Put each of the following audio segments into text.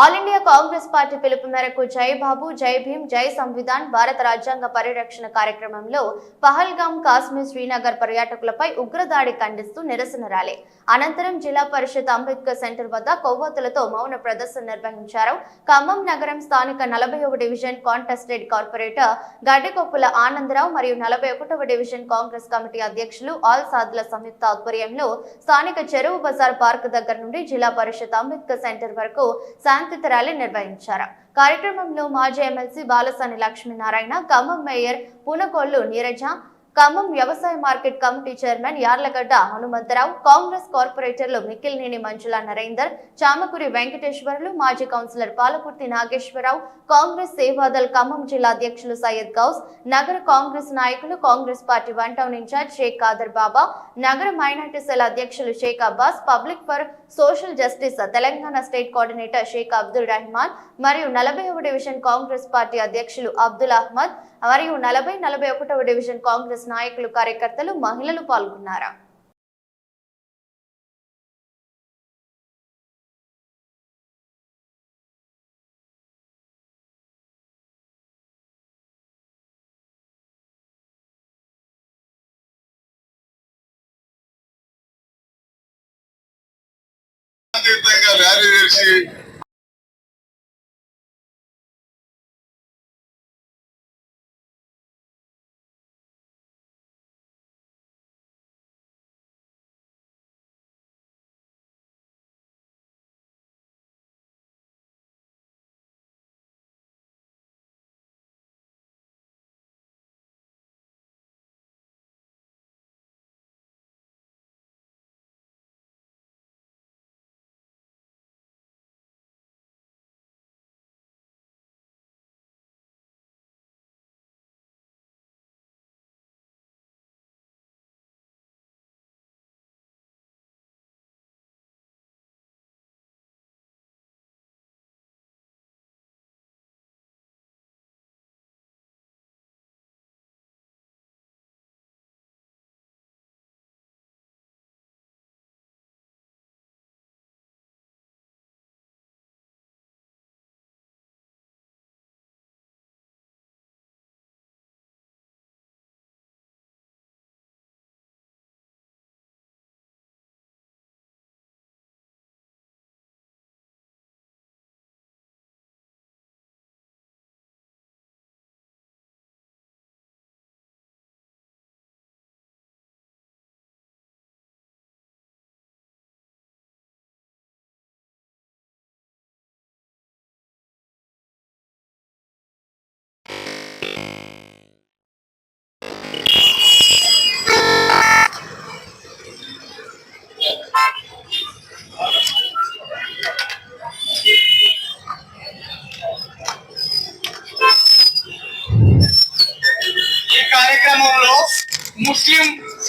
All India Congress party పిలుపు మేరకు జై బాబు జై భీమ్ జై సంవిధాన్ భారత రాజ్యాంగ పరిరక్షణ కార్యక్రమంలో పహల్గాం కాశ్మీర్ శ్రీనగర్ పర్యాటకులపై ఉగ్రదాడి ఖండిస్తూ నిరసన ర్యాలీ. అనంతరం జిల్లా పరిషత్ అంబేద్కర్ సెంటర్ వద్ద కొవ్వొత్తులతో మౌన ప్రదర్శన నిర్వహించారు. ఖమ్మం నగరం స్థానిక నలభై division contested corporator Gaddikoppula Anandarao మరియు నలభై ఒకటవ డివిజన్ కాంగ్రెస్ కమిటీ అధ్యక్షులు ఆల్ సాధుల సంయుక్త ఆధ్వర్యంలో స్థానిక చెరువు బజార్ పార్క్ దగ్గర నుండి జిల్లా పరిషత్ అంబేద్కర్ సెంటర్ వరకు శాంతి ర్యాలీ నిర్వహించారు. కార్యక్రమంలో మాజీ ఎమ్మెల్సీ బాలసాని లక్ష్మీనారాయణ ఖమ్మం మేయర్ పునకొల్లు నీరజ ఖమ్మం వ్యవసాయ market committee chairman Yarlagadda Hanumantharao Congress కార్పొరేటర్లు మిక్కిలినేని మంజుల నరేందర్ చామకురి వెంకటేశ్వర్లు మాజీ కౌన్సిలర్ పాలకుర్తి నాగేశ్వరరావు కాంగ్రెస్ సేవాదల్ ఖమ్మం జిల్లా అధ్యక్షులు సయ్యద్ గౌస్ నగర కాంగ్రెస్ నాయకులు Congress party one town incharge Sheikh Khader Baba నగర మైనార్టీ సెల్ అధ్యక్షులు Sheikh Abbas public for social justice Telangana state coordinator Sheikh Abdul Rehman మరియు నలభై డివిజన్ కాంగ్రెస్ పార్టీ అధ్యక్షులు అబ్దుల్ అహ్మద్ మరియు నలభై నలభై ఒకటవ డివిజన్ కాంగ్రెస్ నాయకులు కార్యకర్తలు మహిళలు పాల్గొన్నారు? శాంతియుతంగా ర్యాలీ చేసి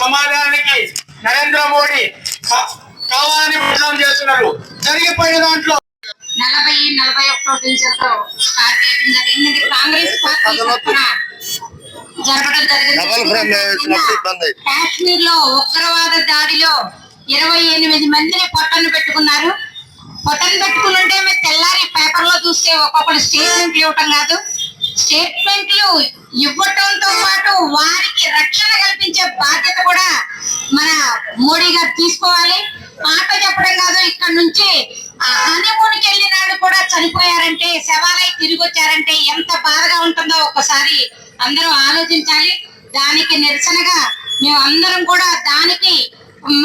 సమాజానికి నరేంద్ర మోడీ కావాలని ప్రచారం చేస్తున్నారు. జరిగిపోయిన దాంట్లో నలభై నలభై ఒకటో స్టార్ట్ చేయడం జరిగింది కాంగ్రెస్ పార్టీ జరగడం జరిగింది. కాశ్మీర్లో ఉగ్రవాద దాడిలో ఇరవై ఎనిమిది మందిని పొట్టను పెట్టుకున్నారు. పొట్టను పెట్టుకుని ఉంటే తెల్లారి పేపర్లో చూస్తే ఒక్కొక్కరు స్టేట్మెంట్లు ఇవ్వటం కాదు. స్టేట్మెంట్లు ఇవ్వటంతో పాటు వారికి రక్షణ కల్పించే బాధ్యత కూడా మన మోడీ గారు తీసుకోవాలి. మాట చెప్పడం కాదు ఇక్కడ నుంచి హనీమూన్కి వెళ్ళినాడు కూడా చనిపోయారంటే శవాలై తిరిగి వచ్చారంటే ఎంత బాధగా ఉంటుందో ఒక్కసారి అందరూ ఆలోచించాలి. దానికి నిరసనగా మేము అందరం కూడా దానికి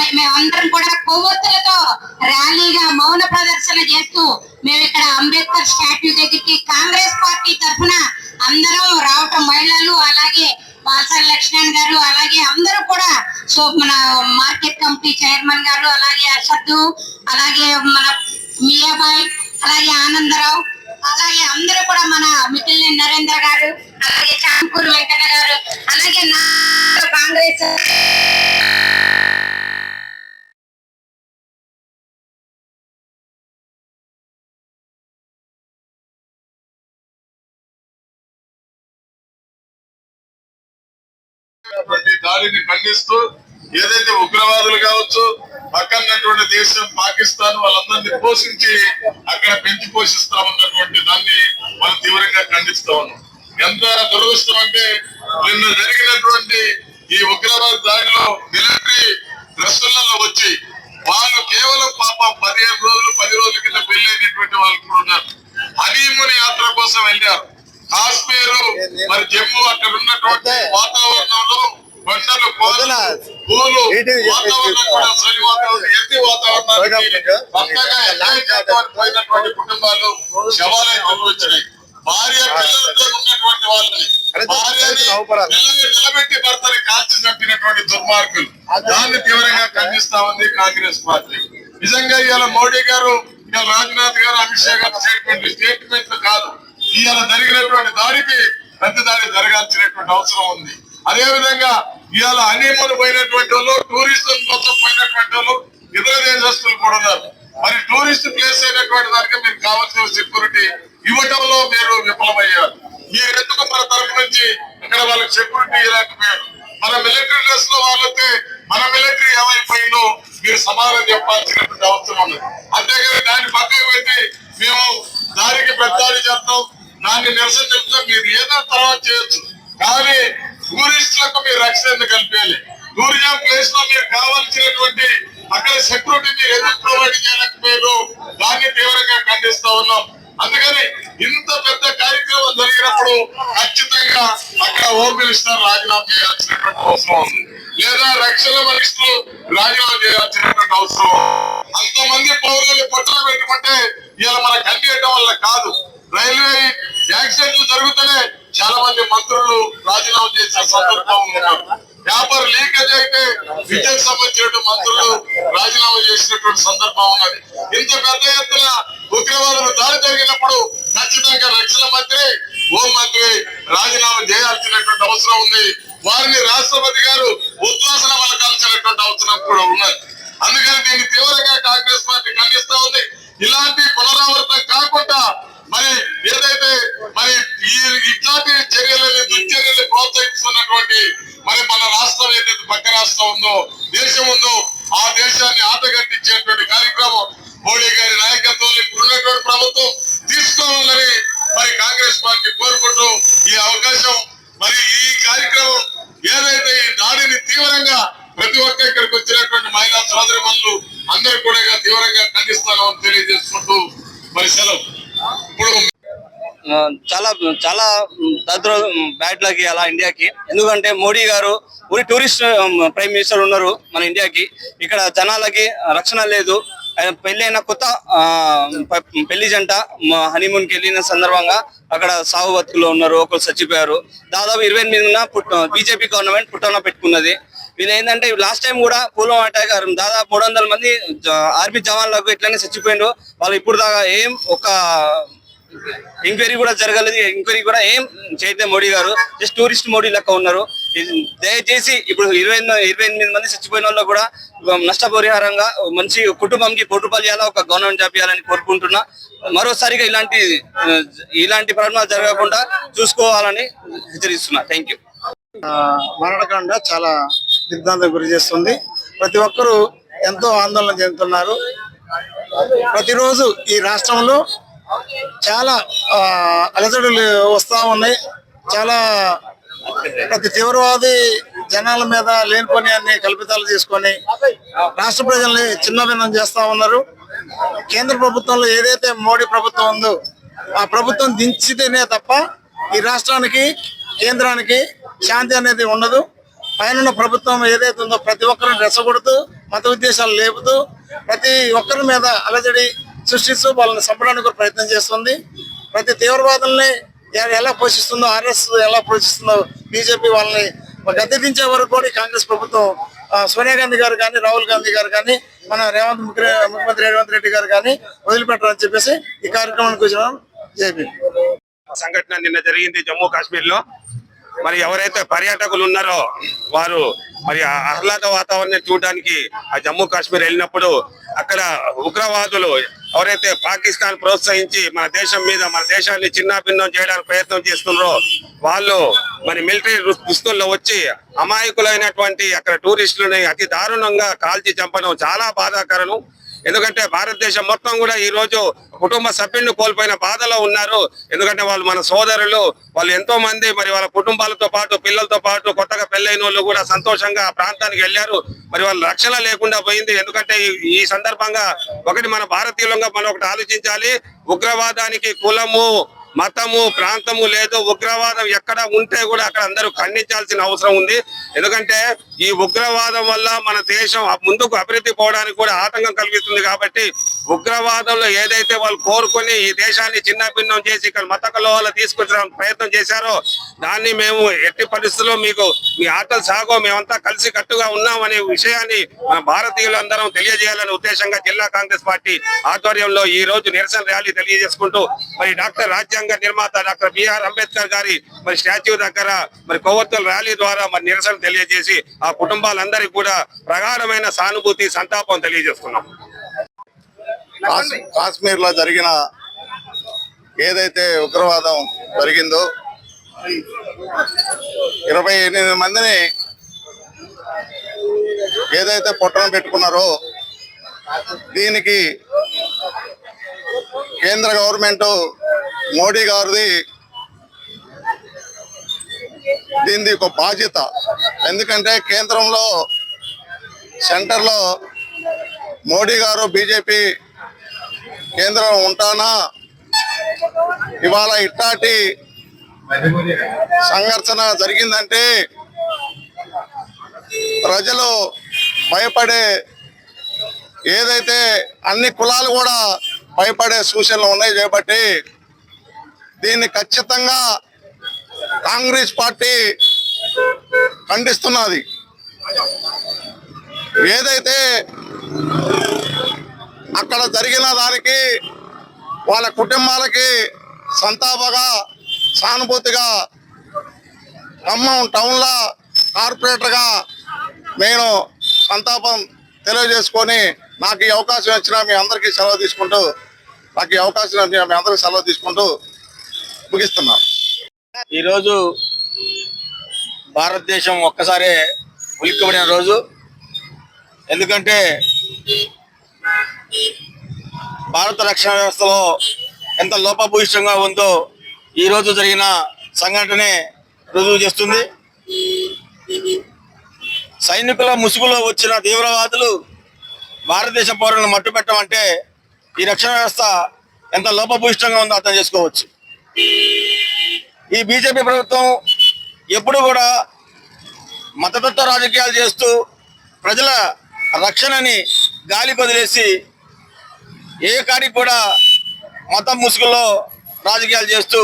మేమందరం కూడా కొవ్వొత్తులతో ర్యాలీగా మౌన ప్రదర్శన చేస్తూ మేము ఇక్కడ అంబేద్కర్ స్టాట్యూ దగ్గరికి కాంగ్రెస్ పార్టీ తరఫున అందరం రావటం మహిళలు అలాగే బాలసారి లక్ష్మణ్ గారు అలాగే అందరూ కూడా సో మన మార్కెట్ కమిటీ చైర్మన్ గారు అలాగే అసద్దు అలాగే మన మియాబాయ్ అలాగే ఆనందరావు అలాగే అందరూ కూడా మన మిఠిల్ని నరేంద్ర గారు అలాగే చాంపూర్ వెంకట గారు అలాగే నా కాంగ్రెస్ ఖండిస్తూ ఏదైతే ఉగ్రవాదులు కావచ్చు పక్కన్నటువంటి దేశం పాకిస్తాన్ వాళ్ళందరినీ పోషించి అక్కడ పెంచి పోషిస్తా ఉన్నటువంటి దాన్ని మనం తీవ్రంగా ఖండిస్తా ఉన్నాం. ఎంత దురదృష్టం అంటే నిన్న జరిగినటువంటి ఈ ఉగ్రవాద దాడిలో మిలిటరీ డ్రెస్సులలో వచ్చి వాళ్ళు కేవలం పాప పదిహేను రోజులు పది రోజుల కింద పెళ్ళైనటువంటి వాళ్ళు కూడా ఉన్నారు. హనీమూన్ యాత్ర కోసం వెళ్ళారు. కాశ్మీరు మరి జమ్మూ అక్కడ ఉన్నటువంటి వాతావరణంలో పూలు వాతావరణం కూడా చలి వాతావరణం ఎత్తి వాతావరణానికి పక్కగా ఎంజాయ్ చేద్దామని పోయినటువంటి కుటుంబాలు శవాలైతే వచ్చినాయి భార్య పిల్లలతో ఉన్నటువంటి వాళ్ళని భార్యని పిల్లల్ని నిలబెట్టి భర్తని కాల్చి చంపినటువంటి దుర్మార్గులు. దాన్ని తీవ్రంగా ఖండిస్తా ఉంది కాంగ్రెస్ పార్టీ. నిజంగా ఇవాళ మోడీ గారు ఇవాళ రాజ్నాథ్ గారు అమిత్ షా గారు స్టేట్మెంట్ స్టేట్మెంట్ కాదు. ఇవాళ జరిగినటువంటి దాడికి పెద్ద దాడి జరగాల్సినటువంటి అవసరం ఉంది. అదేవిధంగా ఇవాళ హనీమూన్ పోయినటువంటి వాళ్ళు టూరిస్టుల కోసం పోయినటువంటి వాళ్ళు ఇతర దేశస్తులు కూడా ఉన్నారు. మరి టూరిస్ట్ ప్లేస్ అయినటువంటి దానికి మీకు కావాల్సిన సెక్యూరిటీ ఇవ్వటంలో మీరు విఫలమయ్యారు. మీరు ఎందుకు మన తరపు నుంచి ఇక్కడ వాళ్ళకి సెక్యూరిటీ ఇవ్వలేకపోయారు? మన మిలిటరీ డ్రెస్లో వాళ్ళైతే మన మిలిటరీ ఏమైపోయిందో మీరు సమాధానం చెప్పాల్సినటువంటి అవసరం ఉంది అంతేగాని దాన్ని పక్కకు పెట్టి మేము దానికి పెద్దాడి చేస్తాం దాన్ని నిరసన చెప్తాం మీరు ఏదో తర్వాత చేయొచ్చు. కానీ టూరిస్టులకు మీరు రక్షణ కల్పించాలి? టూరిజం ప్లేస్లో మీరు కావాల్సినటువంటి అక్కడ సెక్యూరిటీ మీరు ఎందుకు ప్రొవైడ్ చేయలేకపోయారు? దాన్ని తీవ్రంగా ఖండిస్తా ఉన్నాం. అందుకని ఇంత పెద్ద కార్యక్రమం జరిగినప్పుడు ఖచ్చితంగా అక్కడ హోమ్ మినిస్టర్ రాజీనామా చేయాల్సినటువంటి అవసరం ఉంది. లేదా రక్షణ మినిస్టర్ రాజీనామా చేయాల్సినటువంటి అవసరం అంతమంది పౌరులు పొట్టలు పెట్టుకుంటే ఇలా మనకు అందేయటం వల్ల కాదు. రైల్వే యాక్సిడెంట్లు జరుగుతూనే చాలా మంది మంత్రులు రాజీనామా చేసే సందర్భం ఉన్నారు పేపర్ లీకేజ్ అయితే విద్యకు సంబంధించిన మంత్రులు రాజీనామా చేసినటువంటి సందర్భం ఉన్నది. ఇంత పెద్ద ఎత్తున ఉగ్రవాదులు దాడి జరిగినప్పుడు ఖచ్చితంగా రక్షణ మంత్రి హోం మంత్రి రాజీనామా చేయాల్సినటువంటి అవసరం ఉంది. వారిని రాష్ట్రపతి గారు ఉద్వాసన పలకాల్సినటువంటి అవసరం కూడా ఉన్నది. అందుకని దీన్ని తీవ్రంగా కాంగ్రెస్ పార్టీ ఖండిస్తా ఉంది. ఇలాంటి పునరావృతం కాకుండా మరి ఏదైతే మరి ఈ ఇట్లాంటి చర్యలని దుశ్చర్యలు ప్రోత్సహిస్తున్నటువంటి మరి మన రాష్ట్రం ఏదైతే పక్క రాష్ట్రం ఉందో దేశం ఉందో ఆ దేశాన్ని ఆటగట్టించేటువంటి కార్యక్రమం మోడీ గారి నాయకత్వంలో ఇప్పుడు ఉన్నటువంటి ప్రభుత్వం తీసుకోవాలని మరి కాంగ్రెస్ పార్టీ కోరుకుంటూ ఈ అవకాశం మరి ఈ కార్యక్రమం ఏదైతే ఈ దాడిని తీవ్రంగా ప్రతి ఒక్క ఇక్కడికి వచ్చినటువంటి మహిళా సోదరి అందరూ కూడా తీవ్రంగా ఖండిస్తామని తెలియజేసుకుంటూ మరి సెలవు. చాలా చాలా దరిద్ర బ్యాడ్ లక్ అలా ఇండియాకి. ఎందుకంటే మోడీ గారు ఊరి టూరిస్ట్ ప్రైమ్ మినిస్టర్ ఉన్నారు మన ఇండియాకి. ఇక్కడ జనాలకి రక్షణ లేదు. పెళ్ళైన కొత్త పెళ్ళి జంట హనీమూన్కి వెళ్ళిన సందర్భంగా అక్కడ సాగు బతుకులో ఉన్నారు ఒకరు చచ్చిపోయారు దాదాపు ఇరవై ఎనిమిదిన బీజేపీ గవర్నమెంట్ పుట్టన పెట్టుకున్నది. వీళ్ళు ఏంటంటే లాస్ట్ టైం కూడా పూలం అటాక్ దాదాపు మూడు వందల మంది ఆర్మీ జవాన్లకు ఇట్లనే చచ్చిపోయిండ్రు. వాళ్ళు ఇప్పుడు దాకా ఏం ఒక ఎంక్వైరీ కూడా జరగలేదు. ఎంక్వైరీ కూడా ఏం చైతన్య మోడీ గారు. జస్ట్ టూరిస్ట్ మోడీ లెక్క ఉన్నారు. ఇది దయచేసి ఇప్పుడు ఇరవై ఇరవై ఎనిమిది మంది చచ్చిపోయిన వాళ్ళు కూడా నష్టపరిహారంగా మంచి కుటుంబంకి కోటి రూపాయలు చేయాలా ఒక గవర్నమెంట్ జాబ్ చేయాలని కోరుకుంటున్నా. మరోసారిగా ఇలాంటి ఇలాంటి పరిణామాలు జరగకుండా చూసుకోవాలని హెచ్చరిస్తున్నా. థ్యాంక్ యూ మరణకాండ చాలా దిగ్భ్రాంతికి గురి చేస్తుంది. ప్రతి ఒక్కరూ ఎంతో ఆందోళన చెందుతున్నారు. ప్రతిరోజు ఈ రాష్ట్రంలో చాలా అలజడులు వస్తూ ఉన్నాయి. చాలా ప్రతి తీవ్రవాది జనాల మీద లేనిపోని అన్ని కల్పితాలు తీసుకొని రాష్ట్ర ప్రజల్ని చిన్నభిన్నం చేస్తూ ఉన్నారు. కేంద్ర ప్రభుత్వంలో ఏదైతే మోడీ ప్రభుత్వం ఉందో ఆ ప్రభుత్వం దించితేనే తప్ప ఈ రాష్ట్రానికి కేంద్రానికి శాంతి అనేది ఉండదు. పైన ప్రభుత్వం ఏదైతే ఉందో ప్రతి ఒక్కరిని రెచ్చగొడుతూ మత ఉద్దేశాలు లేపుతూ ప్రతి ఒక్కరి మీద అలజడి సృష్టిస్తూ వాళ్ళని చంపడానికి కూడా ప్రయత్నం చేస్తుంది. ప్రతి తీవ్రవాదుల్ని ఎలా పోషిస్తుందో ఆర్ఎస్ ఎలా పోషిస్తుందో బీజేపీ వాళ్ళని గద్దెదించే వరకు కూడా కాంగ్రెస్ ప్రభుత్వం సోనియా గాంధీ గారు కానీ రాహుల్ గాంధీ గారు కానీ మన రేవంత్ ముఖ్య- ముఖ్యమంత్రి రేవంత్ రెడ్డి గారు కానీ వదిలిపెట్టారని చెప్పేసి ఈ కార్యక్రమానికి వచ్చిన జేపీ. సంఘటన నిన్న జరిగింది జమ్మూ కాశ్మీర్లో మరి ఎవరైతే పర్యాటకులు ఉన్నారో వారు మరి ఆహ్లాద వాతావరణం చూడడానికి ఆ జమ్మూ కాశ్మీర్ వెళ్ళినప్పుడు అక్కడ ఉగ్రవాదులు ఎవరైతే పాకిస్తాన్ ప్రోత్సహించి మన దేశం మీద మన దేశాన్ని చిన్నాభిన్నం చేయడానికి ప్రయత్నం చేస్తున్నారో వాళ్ళు మరి మిలిటరీ దుస్తుల్లో వచ్చి అమాయకులైనటువంటి అక్కడ టూరిస్టులని అతి దారుణంగా కాల్చి చంపడం చాలా బాధాకరం ఎందుకంటే భారతదేశం మొత్తం కూడా ఈ రోజు కుటుంబ సభ్యులను కోల్పోయిన బాధలో ఉన్నారు. ఎందుకంటే వాళ్ళు మన సోదరులు వాళ్ళు ఎంతో మంది మరి వాళ్ళ కుటుంబాలతో పాటు పిల్లలతో పాటు కొత్తగా పెళ్ళైన వాళ్ళు కూడా సంతోషంగా ఆ ప్రాంతానికి వెళ్ళారు. మరి వాళ్ళ రక్షణ లేకుండా పోయింది. ఎందుకంటే ఈ సందర్భంగా ఒకటి మన భారతీయులంగా మనం ఒకటి ఆలోచించాలి. ఉగ్రవాదానికి కులము మతము ప్రాంతము లేదు ఉగ్రవాదం ఎక్కడ ఉంటే కూడా అక్కడ అందరూ ఖండించాల్సిన అవసరం ఉంది. ఎందుకంటే ఈ ఉగ్రవాదం వల్ల మన దేశం ముందుకు అభివృద్ధి పోవడానికి కూడా ఆటంకం కలిగిస్తుంది కాబట్టి ఉగ్రవాదంలో ఏదైతే వాళ్ళు కోరుకొని ఈ దేశాన్ని చిన్నభిన్నం చేసి ఇక్కడ మత కలవాళ్ళు తీసుకొచ్చడానికి ప్రయత్నం చేశారో దాన్ని మేము ఎట్టి పరిస్థితుల్లో మీకు మీ ఆటలు సాగో మేమంతా కలిసి కట్టుగా ఉన్నాం అనే విషయాన్ని మన భారతీయులందరం తెలియజేయాలనే ఉద్దేశంగా జిల్లా కాంగ్రెస్ పార్టీ ఆధ్వర్యంలో ఈ రోజు నిరసన ర్యాలీ తెలియజేసుకుంటూ మరి డాక్టర్ రాజ్యాంగ నిర్మాత డాక్టర్ బిఆర్ అంబేద్కర్ గారి మరి స్టాచ్యూ దగ్గర మరి కొవ్వొత్తుల ర్యాలీ ద్వారా మరి నిరసన తెలియజేసి ఆ కుటుంబాలందరికీ కూడా ప్రగాఢమైన సానుభూతి సంతాపం తెలియజేస్తున్నాం కాశ్- కాశ్మీర్లో జరిగిన ఏదైతే ఉగ్రవాదం జరిగిందో ఇరవై ఎనిమిది మందిని ఏదైతే పొట్టన పెట్టుకున్నారో దీనికి కేంద్ర గవర్నమెంట్ మోడీ గారిది దీనిది ఒక బాధ్యత. ఎందుకంటే కేంద్రంలో సెంటర్లో మోడీ గారు బీజేపీ కేంద్రం ఉంటానా? ఇవాళ ఇట్లాంటి సంఘర్షణ జరిగిందంటే ప్రజలు భయపడే ఏదైతే అన్ని కులాలు కూడా భయపడే సూచనలు ఉన్నాయి కాబట్టి దీన్ని ఖచ్చితంగా కాంగ్రెస్ పార్టీ ఖండిస్తున్నది. ఏదైతే అక్కడ జరిగిన దానికి వాళ్ళ కుటుంబాలకి సంతాపగా సానుభూతిగా ఖమ్మం టౌన్లో కార్పొరేటర్గా నేను సంతాపం తెలియజేసుకొని నాకు ఈ అవకాశం ఇచ్చిన మీ అందరికీ సెలవు తీసుకుంటూ నాకు ఈ అవకాశం ఇచ్చిన మీ అందరికీ సెలవు తీసుకుంటూ ముగిస్తున్నాను ఈరోజు భారతదేశం ఒక్కసారే ఉలిక్కబడిన రోజు. ఎందుకంటే భారత రక్షణ వ్యవస్థలో ఎంత లోపభూయిష్టంగా ఉందో ఈ రోజు జరిగిన సంఘటనే రుజువు చేస్తుంది. సైనికుల ముసుగులో వచ్చిన తీవ్రవాదులు భారతదేశ పౌరులను మట్టుపెట్టమంటే ఈ రక్షణ వ్యవస్థ ఎంత లోపభూయిష్టంగా ఉందో అర్థం చేసుకోవచ్చు. ఈ బీజేపీ ప్రభుత్వం ఎప్పుడు కూడా మతతత్వ రాజకీయాలు చేస్తూ ప్రజల రక్షణని గాలి వదిలేసి ఏ కాడికి కూడా మతం ముసుగులో రాజకీయాలు చేస్తూ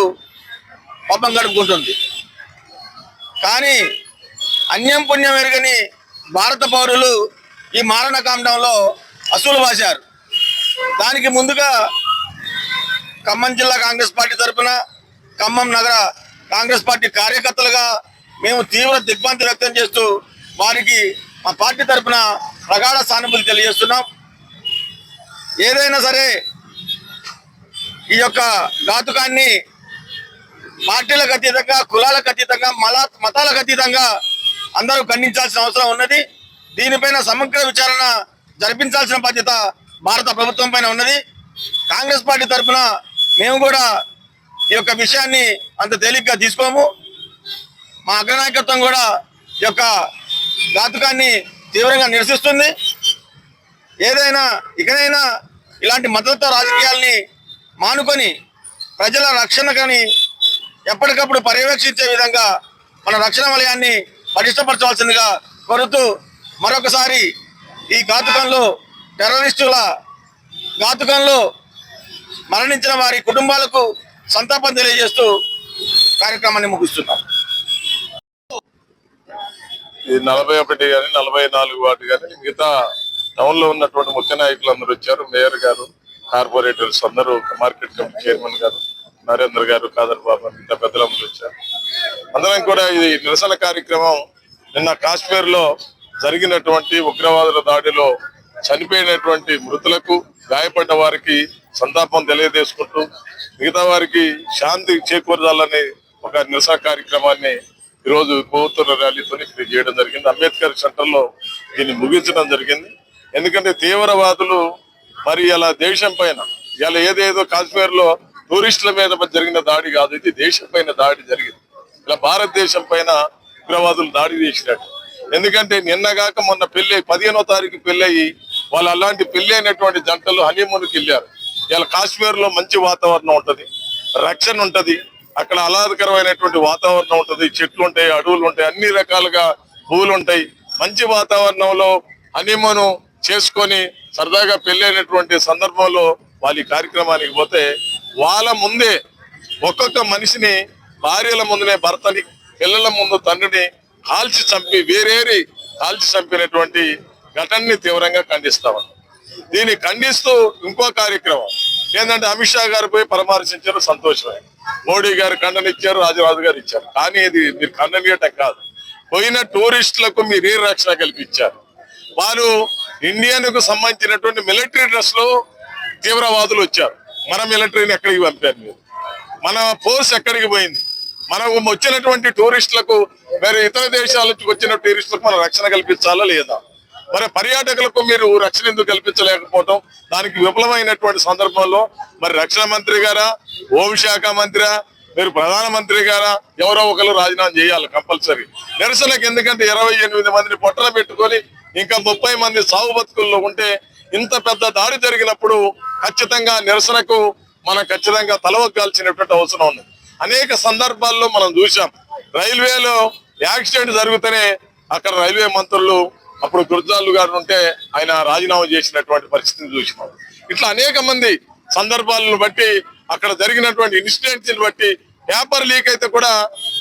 పబ్బం గడుపుకుంటుంది. కానీ అన్యం పుణ్యం ఎరగని భారత పౌరులు ఈ మారణకాండంలో అసూలు బాశారు. దానికి ముందుగా ఖమ్మం జిల్లా కాంగ్రెస్ పార్టీ తరఫున ఖమ్మం నగర కాంగ్రెస్ పార్టీ కార్యకర్తలుగా మేము తీవ్ర దిగ్భ్రాంతి వ్యక్తం చేస్తూ వారికి మా పార్టీ తరఫున ప్రగాఢ సానుభూతి తెలియజేస్తున్నాం. ఏదైనా సరే ఈ యొక్క ఘాతుకాన్ని పార్టీలకు అతీతంగా కులాలకు అతీతంగా మల మతాలకు అతీతంగా అందరూ ఖండించాల్సిన అవసరం ఉన్నది. దీనిపైన సమగ్ర విచారణ జరిపించాల్సిన బాధ్యత భారత ప్రభుత్వం పైన ఉన్నది. కాంగ్రెస్ పార్టీ తరఫున మేము కూడా ఈ యొక్క విషయాన్ని అంత తేలిగ్గా తీసుకోము. మా అగ్రనాయకత్వం కూడా ఈ యొక్క ఘాతుకాన్ని తీవ్రంగా నిరసిస్తుంది. ఏదైనా ఇకనైనా ఇలాంటి మద్దతు రాజకీయాల్ని మానుకొని ప్రజల రక్షణకని ఎప్పటికప్పుడు పర్యవేక్షించే విధంగా మన రక్షణ వలయాన్ని పటిష్టపరచవలసిందిగా కోరుతూ మరొకసారి ఈ ఘాతుకంలో టెర్రరిస్టుల ఘాతుకంలో మరణించిన వారి కుటుంబాలకు సంతాపం తెలియజేస్తూ కార్యక్రమాన్ని ముగిస్తున్నాం. ఈ నలభై ఒకటి కానీ నలభై నాలుగు వాటి కానీ మిగతా టౌన్లో ఉన్నటువంటి ముఖ్య నాయకులు అందరూ వచ్చారు. మేయర్ గారు కార్పొరేటర్స్ అందరూ మార్కెట్ కమిటీ చైర్మన్ గారు నరేంద్ర గారు కాదర్ బాబు మిగతా పెద్దలందరూ వచ్చారు. అందరం కూడా ఇది నిరసన కార్యక్రమం. నిన్న కాశ్మీర్లో జరిగినటువంటి ఉగ్రవాదుల దాడిలో చనిపోయినటువంటి మృతులకు గాయపడ్డ వారికి సంతాపం తెలియజేసుకుంటూ మిగతా వారికి శాంతి చేకూరదాలని ఒక నిరసన కార్యక్రమాన్ని ఈరోజు కోతుల ర్యాలీతో ఇక్కడ చేయడం జరిగింది. అంబేద్కర్ సెంటర్లో దీన్ని ముగించడం జరిగింది. ఎందుకంటే తీవ్రవాదులు మరి ఇలా దేశం పైన ఇలా ఏదేదో కాశ్మీర్లో టూరిస్టుల మీద జరిగిన దాడి కాదు ఇది దేశం పైన దాడి జరిగింది. ఇలా భారతదేశం పైన ఉగ్రవాదులు దాడి చేసినట్టు. ఎందుకంటే నిన్నగాక మొన్న పెళ్ళి పదిహేనో తారీఖు పెళ్ళయి వాళ్ళు అలాంటి పెళ్ళి అయినటువంటి జంటలు హనీమూన్కి వెళ్ళారు. ఇలా కాశ్మీర్లో మంచి వాతావరణం ఉంటది రక్షణ ఉంటది అక్కడ ఆహ్లాదకరమైనటువంటి వాతావరణం ఉంటుంది చెట్లు ఉంటాయి అడవులు ఉంటాయి అన్ని రకాలుగా పువ్వులు ఉంటాయి. మంచి వాతావరణంలో హనీమూను చేసుకొని సరదాగా పెళ్ళైనటువంటి సందర్భంలో వాళ్ళు ఈ కార్యక్రమానికి పోతే వాళ్ళ ముందే ఒక్కొక్క మనిషిని భార్యల ముందునే భర్తని పిల్లల ముందు తండ్రిని కాల్చి చంపి వేరేరి కాల్చి చంపినటువంటి ఘటనని తీవ్రంగా ఖండిస్తాం దీన్ని ఖండిస్తూ ఇంకో కార్యక్రమం. ఏంటంటే అమిత్ షా గారు పోయి పరామర్శించారు సంతోషమే. మోడీ గారు ఖండనిచ్చారు రాజరాజు గారు ఇచ్చారు. కానీ ఇది మీరు ఖండనీయటం కాదు. పోయిన టూరిస్టులకు మీరు ఏ రక్షణ కల్పించారు? వారు ఇండియన్కు సంబంధించినటువంటి మిలిటరీ డ్రెస్లో తీవ్రవాదులు వచ్చారు. మన మిలిటరీని ఎక్కడికి పంపారు మీరు? మన ఫోర్స్ ఎక్కడికి పోయింది? మనకు వచ్చినటువంటి టూరిస్టులకు మరి ఇతర దేశాల నుంచి వచ్చిన టూరిస్టులకు మనం రక్షణ కల్పించాలా లేదా? మరి పర్యాటకులకు మీరు రక్షణ ఎందుకు కల్పించలేకపోవటం? దానికి విఫలమైనటువంటి సందర్భంలో మరి రక్షణ మంత్రి గారా? హోంశాఖ మంత్రి? మీరు ప్రధానమంత్రి గారా ఎవరో ఒకరు రాజీనామా చేయాలి కంపల్సరీ. నిరసనకు ఎందుకంటే ఇరవై ఎనిమిది మందిని పొట్టన పెట్టుకొని ఇంకా ముప్పై మంది సాగు బతుకుల్లో ఉంటే ఇంత పెద్ద దాడి జరిగినప్పుడు ఖచ్చితంగా నిరసనకు మనం ఖచ్చితంగా తలవగ్గాల్సినటువంటి అవసరం ఉంది అనేక సందర్భాల్లో మనం చూసాం రైల్వేలో యాక్సిడెంట్ జరిగితేనే అక్కడ రైల్వే మంత్రులు అప్పుడు గుర్జాలు గారు ఉంటే ఆయన రాజీనామా చేసినటువంటి పరిస్థితిని చూసినాం. ఇట్లా అనేక మంది సందర్భాలను బట్టి అక్కడ జరిగినటువంటి ఇన్సిడెంట్స్ని బట్టి పేపర్ లీక్ అయితే కూడా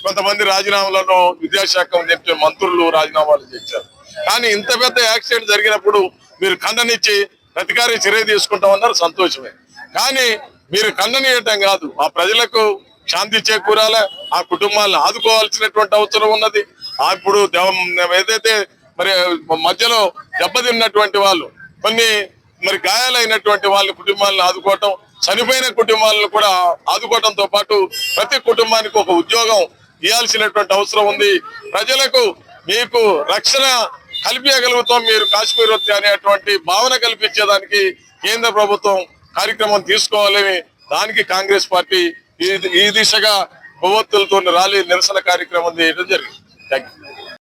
కొంతమంది రాజీనామాలను విద్యాశాఖ చెప్పే మంత్రులు రాజీనామాలు చేశారు. కానీ ఇంత పెద్ద యాక్సిడెంట్ జరిగినప్పుడు మీరు ఖండనిచ్చి ప్రతికారి చర్య తీసుకుంటామన్నారు సంతోషమే. కానీ మీరు ఖండనీయటం కాదు. ఆ ప్రజలకు శాంతి చేకూరాలి ఆ కుటుంబాలను ఆదుకోవాల్సినటువంటి అవసరం ఉన్నది. ఇప్పుడు ఏదైతే మరి మధ్యలో దెబ్బతిన్నటువంటి వాళ్ళు కొన్ని మరి గాయాలైనటువంటి వాళ్ళ కుటుంబాలను ఆదుకోవటం చనిపోయిన కుటుంబాలను కూడా ఆదుకోవడంతో పాటు ప్రతి కుటుంబానికి ఒక ఉద్యోగం ఇవ్వాల్సినటువంటి అవసరం ఉంది. ప్రజలకు మీకు రక్షణ కల్పించగలుగుతాం. మీరు కాశ్మీర్ వస్తే అనేటువంటి భావన కల్పించేదానికి కేంద్ర ప్రభుత్వం కార్యక్రమం తీసుకోవాలని దానికి కాంగ్రెస్ పార్టీ ఈ ఈ దిశగా కొవ్వొత్తులతో ర్యాలీ నిరసన కార్యక్రమం చేయడం జరిగింది. Thank you